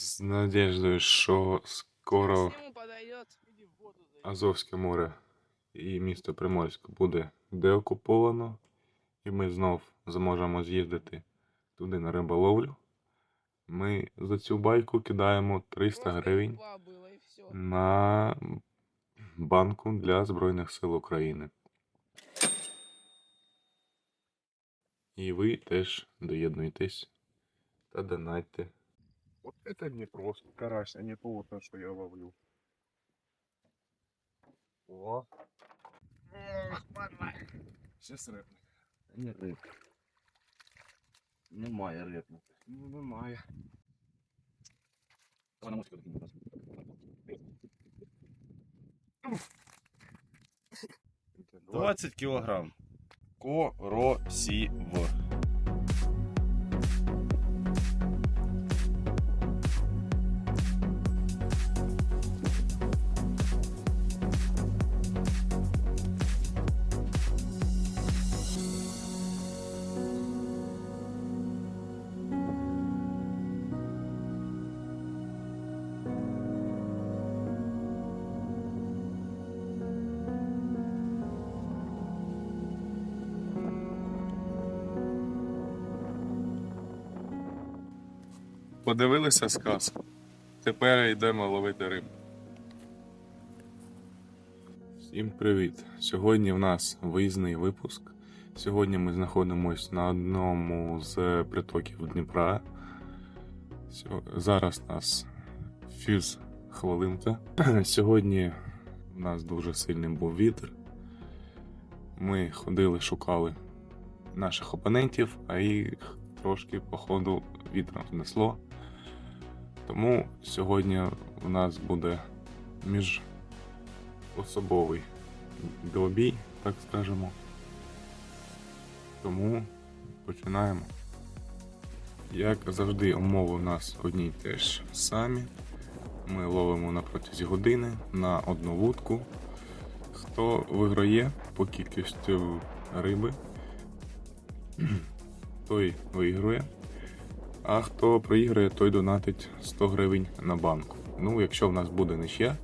З надіждою, що скоро. Азовське море і місто Приморськ буде деокуповано, і ми знов зможемо з'їздити туди на риболовлю. Ми за цю байку кидаємо 300 гривень на банку для Збройних сил України. І ви теж доєднуйтесь та донатьте. Вот это не просто карась, а не то вот на что я ловлю. О. Сейчас рэпник. Ні рибки. Немає рибника. Ну, немає. Давай на мостик докинь, будь ласка. 20 кілограм. Коросів. Подивилися сказку. Тепер йдемо ловити рибу. Всім привіт! Сьогодні в нас виїзний випуск. Сьогодні ми знаходимося на одному з притоків Дніпра. Зараз у нас фіз хвилинка. Сьогодні в нас дуже сильний був вітер. Ми ходили, шукали наших опонентів, а їх трошки, походу, вітром знесло. Тому сьогодні у нас буде міжособовий двобій, так скажемо. Тому починаємо. Як завжди, умови у нас одні й те ж самі. Ми ловимо на протязі години на одну вудку. Хто виграє по кількості риби, той виграє. А хто проіграє, той донатить 100 гривень на банку. Ну, якщо в нас буде нічия,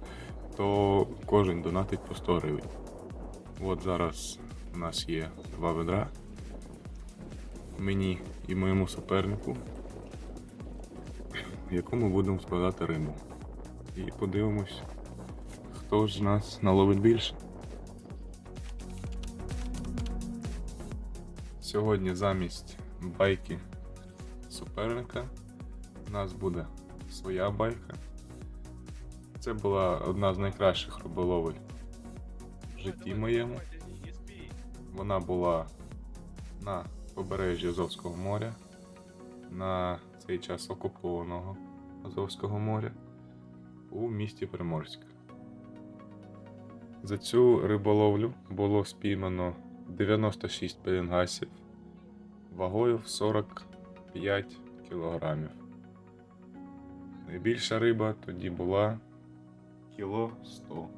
то кожен донатить по 100 гривень. От зараз у нас є два ведра. Мені і моєму супернику, в якому будемо складати рибу. І подивимось, хто ж нас наловить більше. Сьогодні замість байки суперника. У нас буде своя байка. Це була одна з найкращих риболовель в житті моєму. Вона була на побережжі Азовського моря, на цей час окупованого Азовського моря у місті Приморськ. За цю риболовлю було спіймано 96 пеленгасів вагою в 45 кілограмів. Найбільша риба тоді була кіло 100.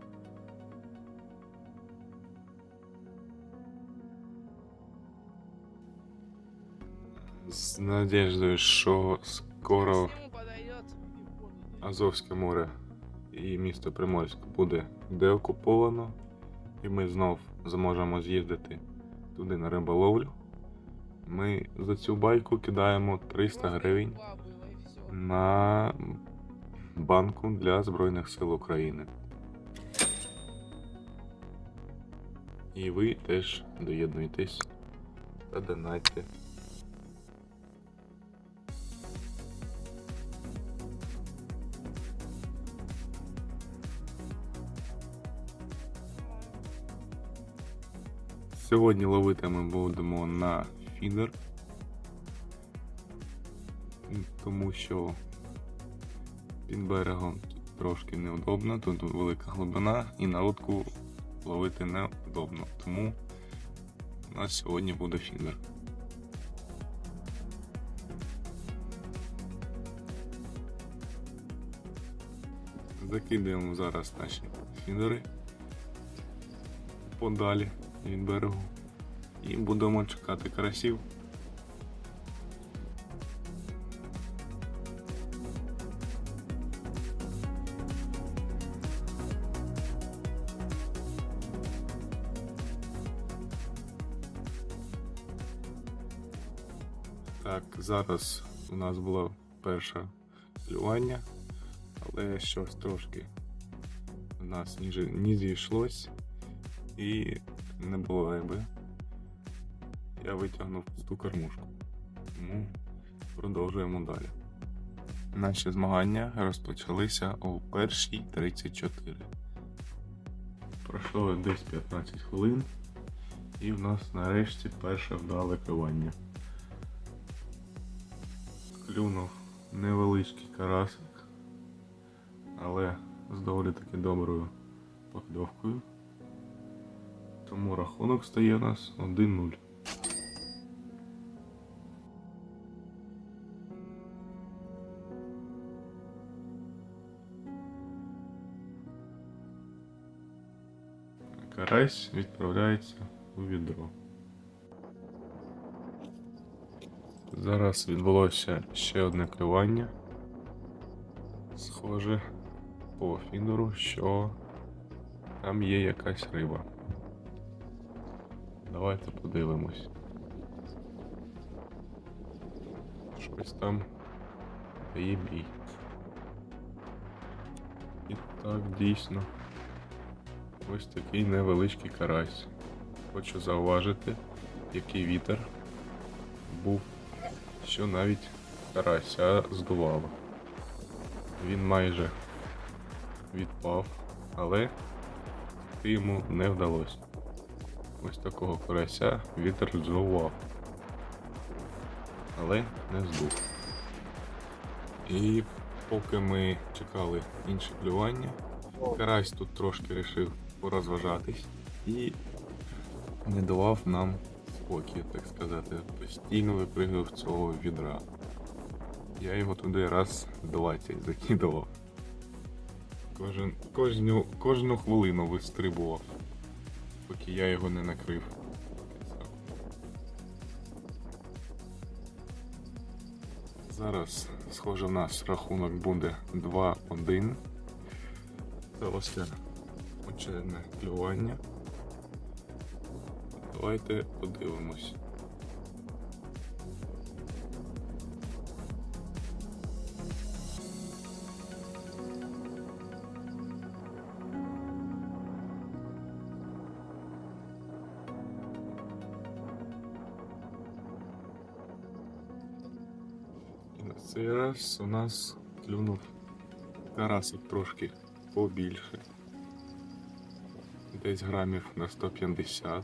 З надіждою, що скоро Азовське море і місто Приморськ буде деокуповано, і ми знов зможемо з'їздити туди на риболовлю. Ми за цю байку кидаємо 300 гривень на банку для Збройних сил України. І ви теж доєднуйтесь та донатьте. Сьогодні ловити ми будемо на фідер, тому що під берегом трошки неудобно, тут велика глибина і на лодку ловити неудобно. Тому у нас сьогодні буде фідер. Закидаємо зараз наші фідери подалі від берегу і будемо чекати карасів. Так, зараз у нас було перше клювання, але щось трошки у нас не зійшлось і не було би. Я витягнув ту кормушку. Тому продовжуємо далі. Наші змагання розпочалися о першій 34. Пройшло десь 15 хвилин, і в нас нарешті перше вдале клювання. Клюнув невеличкий карасик, але з доволі таки доброю покльовкою. Тому рахунок стає у нас 1-0. Карась відправляється у відро. Зараз відбулося ще одне клювання. Схоже по фідеру, що там є якась риба. Давайте подивимось. Щось там дає бій. І так, дійсно. Ось такий невеличкий карась. Хочу зауважити, який вітер був, що навіть карася здувало. Він майже відпав, але йому не вдалося. Ось такого карася вітер здував, але не здув. І поки ми чекали інші клювання, Карась тут трошки вирішив порозважатись і не давав нам спокій, так сказати. Постійно випригав з цього відра. Я його туди раз 20 закидував. Кожен, кожну, кожну хвилину вистрибував, поки я його не накрив. Зараз, схоже, в нас рахунок буде 2-1. Сталося очередне клювання. Давайте подивимось. На цей раз у нас клюнув карасик трошки побільше. Десь грамів на 150.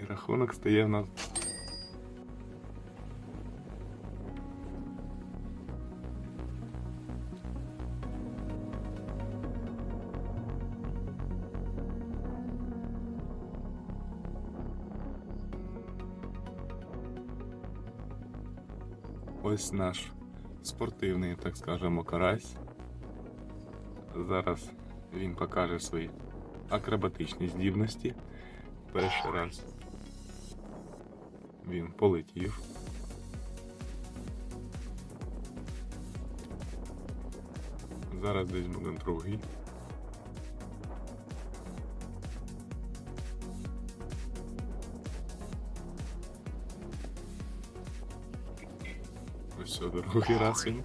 І рахунок стає в нас. Ось наш спортивний, так скажемо, карась. Зараз він покаже свої акробатичні здібності. Перший раз він полетів. Зараз десь буде другий. Що, другий раз він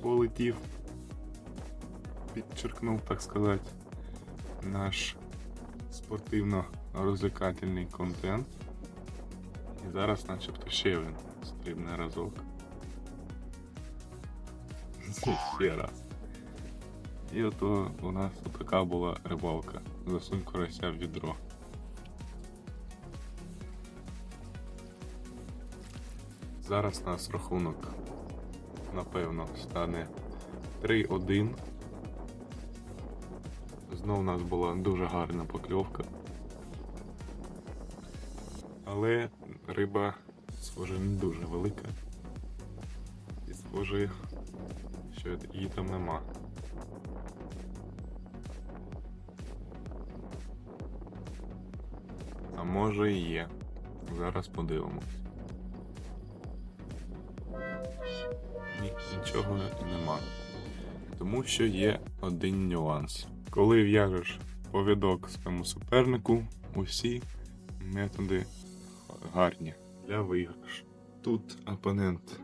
полетів. Підчеркнув, так сказати, наш спортивно-розвлекательний контент. І зараз начебто ще він стрибне разок. Ще раз. І ото у нас така була рибалка. Засунь карася в відро. Зараз у нас рахунок, напевно, стане 3-1. Знову у нас була дуже гарна покльовка. Але риба, схоже, не дуже велика. І схоже, що її там нема. А може і є. Зараз подивимось. Нічого нема. Тому що є один нюанс. Коли в'яжеш повідок своєму супернику, усі методи гарні для виграшу. Тут опонент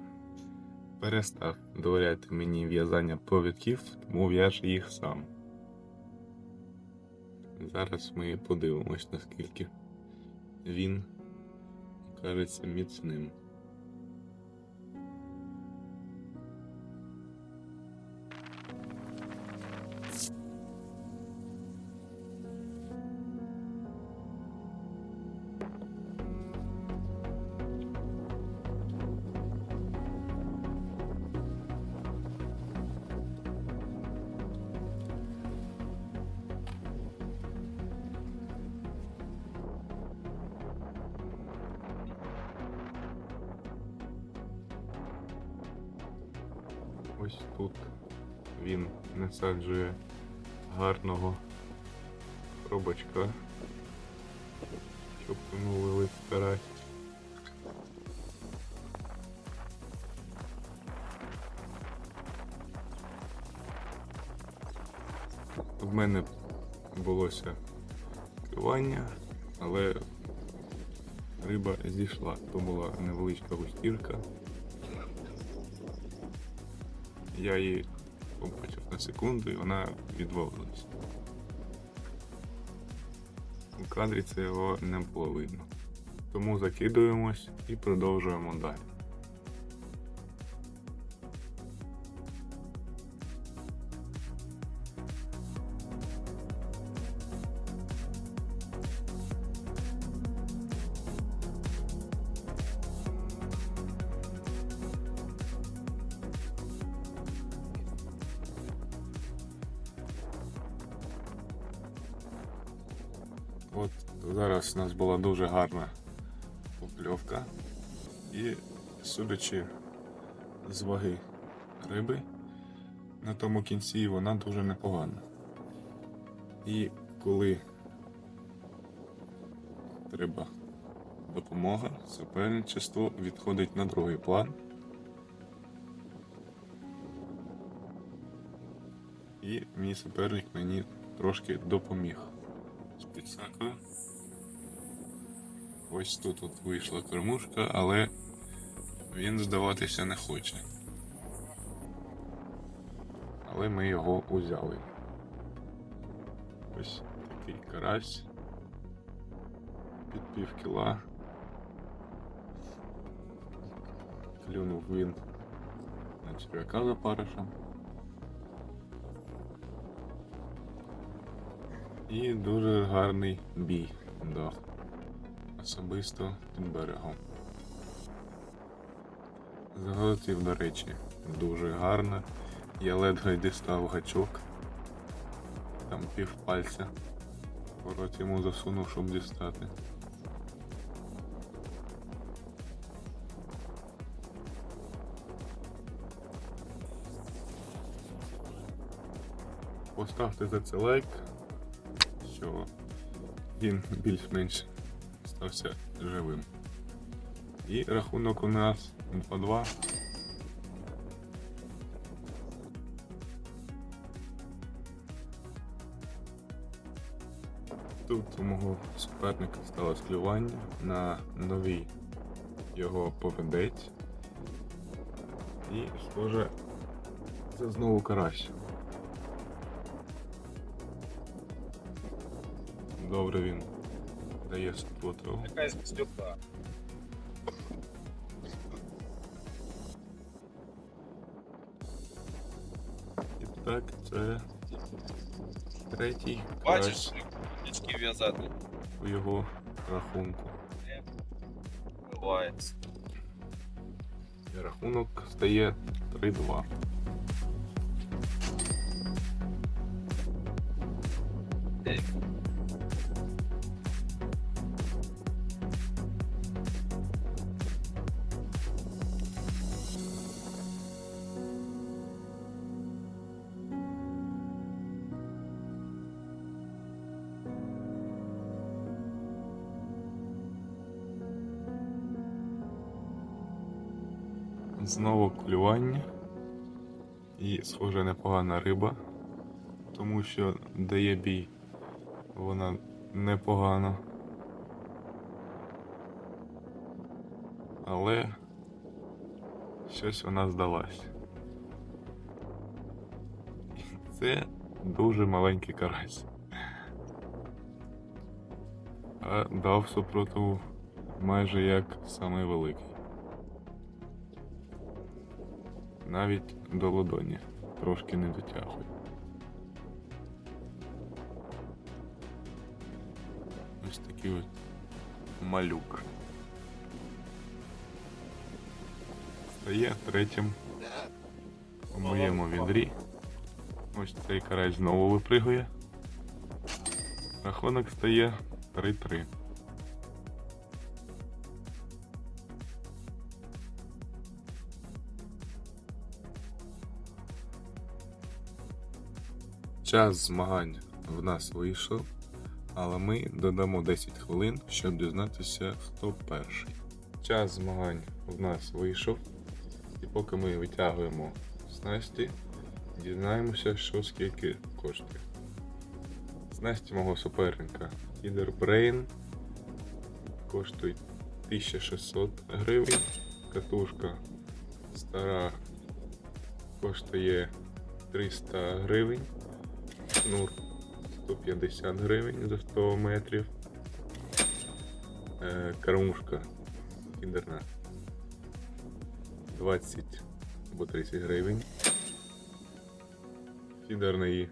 перестав довіряти мені в'язання повідків, тому в'яже їх сам. Зараз ми подивимось, наскільки він кажеться міцним. Ось тут він насаджує гарного робочка, карась. В мене булося клювання, але риба зійшла. То була невеличка густірка. Я її побачив на секунду і вона відвалилась. У кадрі це його не було видно. Тому закидуємось і продовжуємо далі. От зараз у нас була дуже гарна судячи з ваги риби, на тому кінці вона дуже непогана. І коли треба допомога, суперничество відходить на другий план. І мій суперник мені трошки допоміг з підсакою. Ось тут от вийшла кормушка, але він здаватися не хоче. Але ми його узяли. Ось такий карась під пів кіла. Клюнув він на черв'яка за паришем. І дуже гарний бій дав. Особисто під берегом. Заготів, до речі, дуже гарно. Я ледве дістав гачок. Там пів пальця. В рот йому засунув, щоб дістати. Поставте за це лайк, що він більш-менш стався живим. І рахунок у нас 2-2. Тут у мого суперника сталося клювання на новий його поведець. І, схоже, це знову карась. Добре він дає супротиву. Якась стекла. Так, це третій Бачиш, річки в'язати у його рахунку. бувається. І рахунок стає 3-2. Знову клювання. І схоже непогана риба. тому що дає бій. Вона непогана. Але щось вона здалась. Це дуже маленький карась. А дав супротиву майже як самий великий. Навіть до ладоні трошки не дотягує. Ось такий от малюк. Стає третім у моєму відрі. Ось цей карась знову випригує. Рахунок стає 3-3. Час змагань в нас вийшов, але ми додамо 10 хвилин, щоб дізнатися, хто перший. Час змагань в нас вийшов, і поки ми витягуємо снасті, дізнаємося, що скільки коштує. Снасті мого суперника Killer Brain коштують 1600 гривень. Катушка стара коштує 300 гривень. Шнур 150 гривень за 100 метрів. Е, кормушка кіндерна 20 або 30 гривень. Фідерний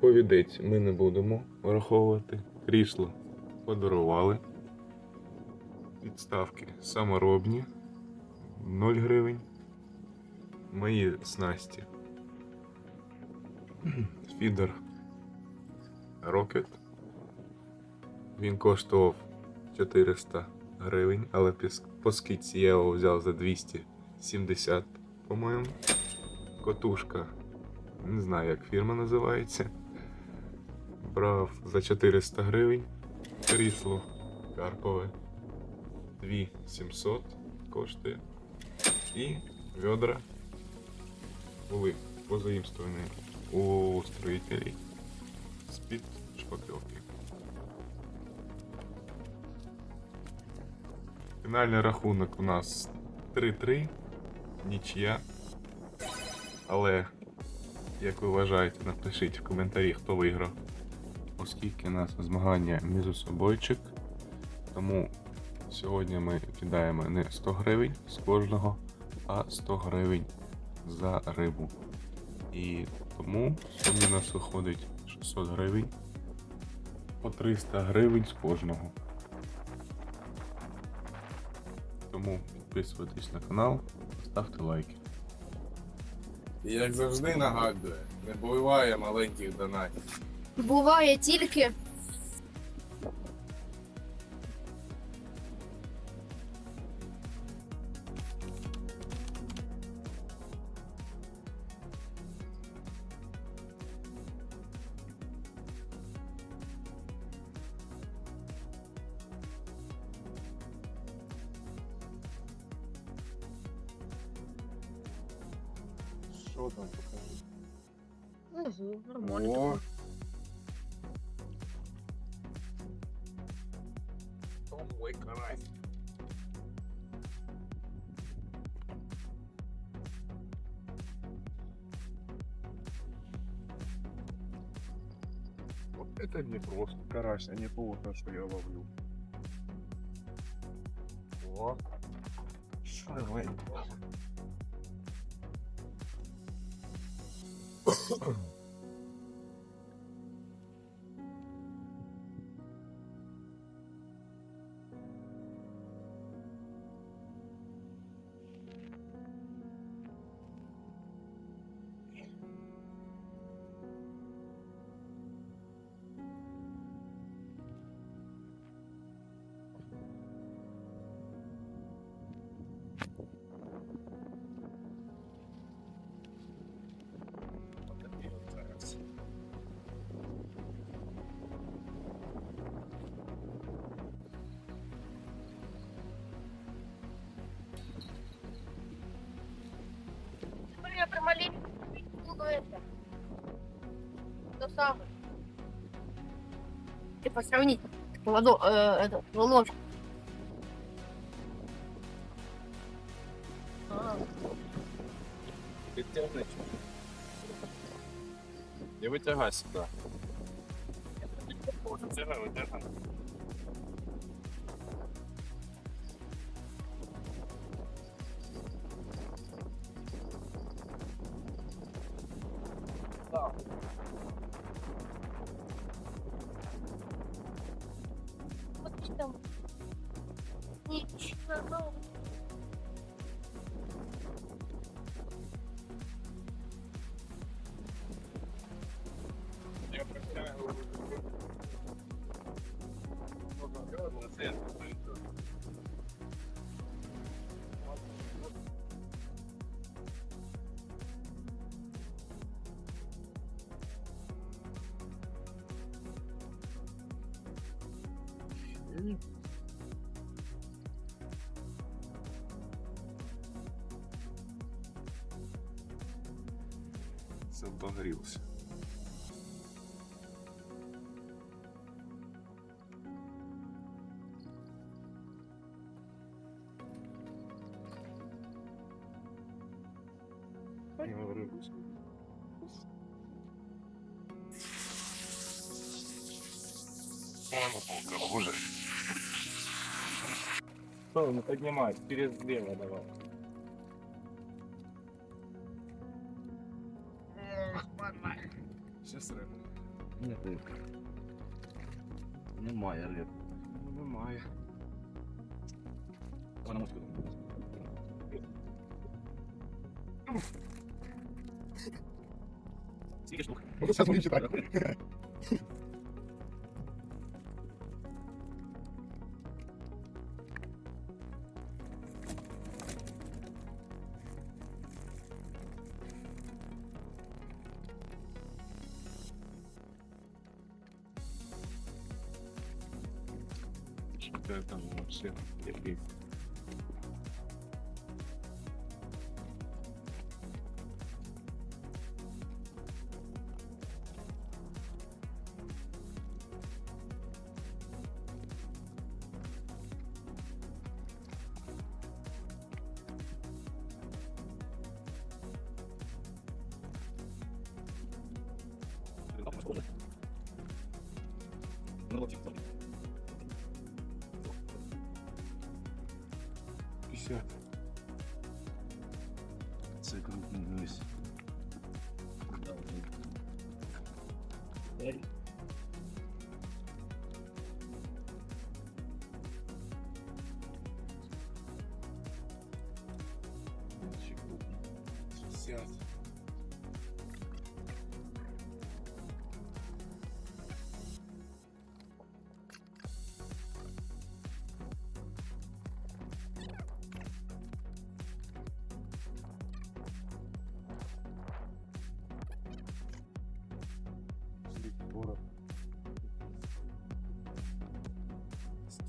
повідець ми не будемо враховувати. Крісло подарували. Підставки саморобні 0 гривень. Мої снасті фідер Rocket. Він коштував 400 гривень, але по скидці я його взяв за 270, по-моєму. Котушка, не знаю, як фірма називається. Брав за 400 гривень. Крісло Карпове 2700 коштує. І ведра були позаїмствовані у строителей з-під шпакльовки. Фінальний рахунок у нас 3-3, нічия. Але, як ви вважаєте, напишіть в коментарі, хто виграв. Оскільки у нас змагання між собойчик, тому сьогодні ми кидаємо не 100 гривень з кожного, а 100 гривень за рибу. І тому в у нас виходить 600 гривень по 300 гривень з кожного. Тому підписуйтесь на канал, ставте лайки. І як завжди нагадує, не буває маленьких донатів. Буває тільки. Это не просто карась, а не вот, что я ловлю. О, шаленько. самое. Типа сравнить ладо, э, это, ладошку. А. Підтягни. І витягай сюди. Витягай, витягай. Це Дон Рілс. Что, ну поднимай, через слева давай. Ні, рибки. Немає риб. Немає. Вона муську. Скільки штук? Сейчас будем читать. 있어요. 여기. 너무 깊다. все. Це крупний ось. Шестьдесят.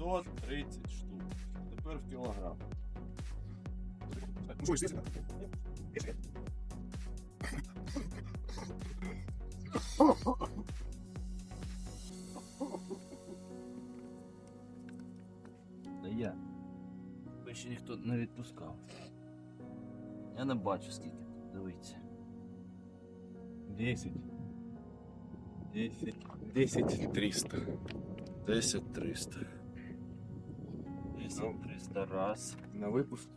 130 штук. Тепер в кілограм. Ну что, здесь? Та я. Тебе ще ніхто не відпускав. Я не бачу скільки тут. Дивіться. Десять. 10. 10 300. 10 300. 10 300 раз. На випуск.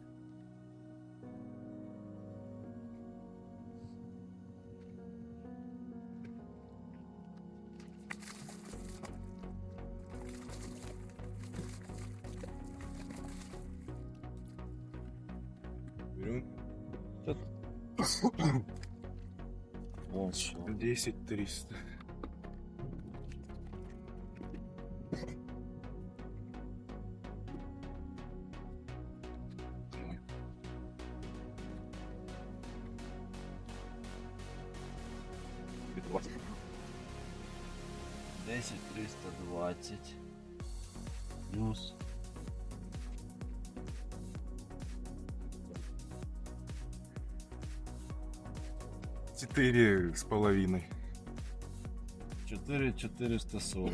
Берем Ось що. 10 300. 4 с половиной. 4 440.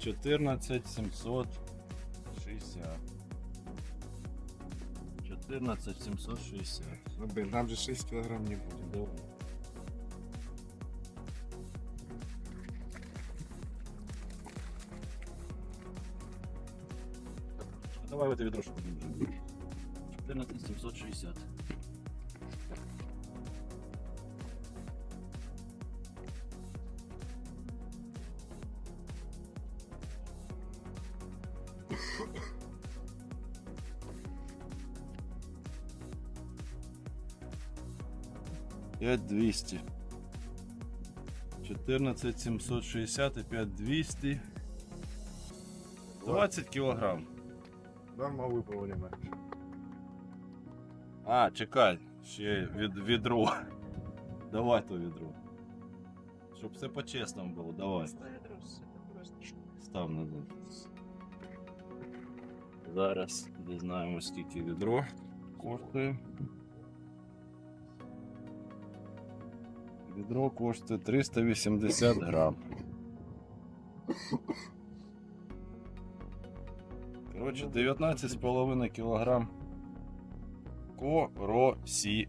14 760. 14 760. Ну, блин, нам же 6 килограмм не будет. Да. Давай в это ведро, чтобы 14 760. Пять двести. 14 760 и 5 200. 20 кілограм. Дарма выполнено. А, чекай, ще від, відро. Давай то відро. Щоб все по-чесному було, давай. Став назад. Зараз дізнаємось, скільки відро коштує. Відро коштує 380 грам. Коротше, 19,5 кілограм коросів.